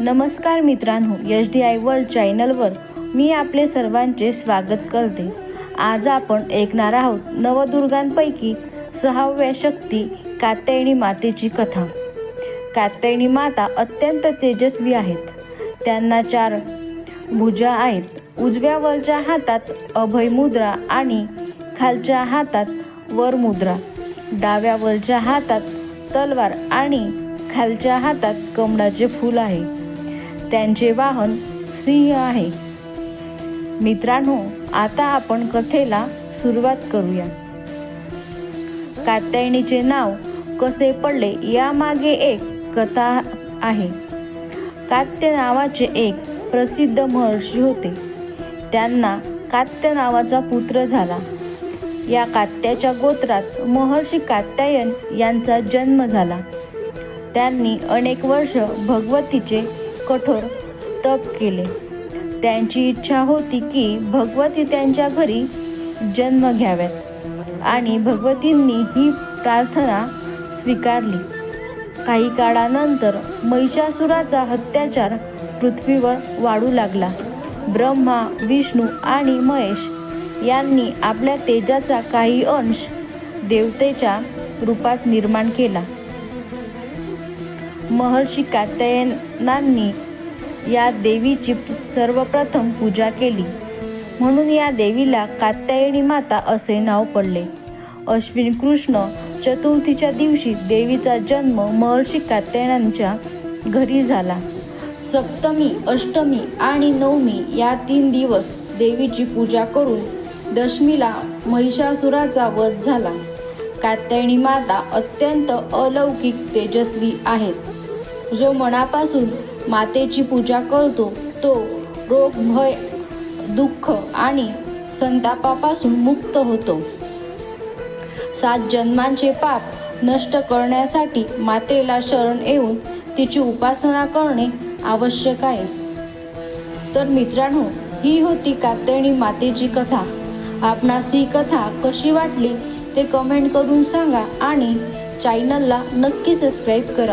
नमस्कार मित्रांनो H D I world चॅनलवर मी आपले सर्वांचे स्वागत करते. आज आपण ऐकणार आहोत नवदुर्गांपैकी सहाव्या शक्ती कात्यायणी मातेची कथा. कात्यायणी माता अत्यंत तेजस्वी आहेत. त्यांना चार भुजा आहेत. उजव्या वरच्या हातात अभय मुद्रा आणि खालच्या हातात वर मुद्रा. डाव्या वरच्या हातात तलवार आणि खालच्या हातात कमळाचे फूल आहे. त्यांचे वाहन सिंह आहे. मित्रांनो आता आपण कथेला सुरुवात करूया. कात्यायनीचे नाव कसे पडले यामागे एक कथा आहे. कात्य नावाचे एक प्रसिद्ध महर्षी होते. त्यांना कात्य नावाचा पुत्र झाला. या कात्याच्या गोत्रात महर्षी कात्यायन यांचा जन्म झाला. त्यांनी अनेक वर्ष भगवतीचे कठोर तप केले. त्यांची इच्छा होती की भगवती त्यांच्या घरी जन्म घ्याव्यात आणि भगवतींनी ही प्रार्थना स्वीकारली. काही काळानंतर महिषासुराचा अत्याचार पृथ्वीवर वाढू लागला. ब्रह्मा विष्णू आणि महेश यांनी आपल्या तेजाचा काही अंश देवतेच्या रूपात निर्माण केला. महर्षी कात्यायनांनी या देवीची सर्वप्रथम पूजा केली. म्हणून या देवीला कात्यायणी माता असे नाव पडले. अश्विन कृष्ण चतुर्थीच्या दिवशी देवीचा जन्म महर्षी कात्यायनांच्या घरी झाला. सप्तमी अष्टमी आणि नवमी या तीन दिवस देवीची पूजा करून दशमीला महिषासुराचा वध झाला. कात्यायणी माता अत्यंत अलौकिक तेजस्वी आहेत. जो मनापासून मातेची पूजा करतो तो रोग भय दुःख आणि संतापापासून मुक्त होतो. सात जन्मांचे पाप नष्ट करण्यासाठी मातेला शरण येऊन तिची उपासना करणे आवश्यक आहे. तर मित्रांनो ही होती कात्यायनी मातेची कथा. आपणास ही कथा कशी वाटली ते कमेंट करून सांगा आणि चॅनलला नक्की सबस्क्राईब करा.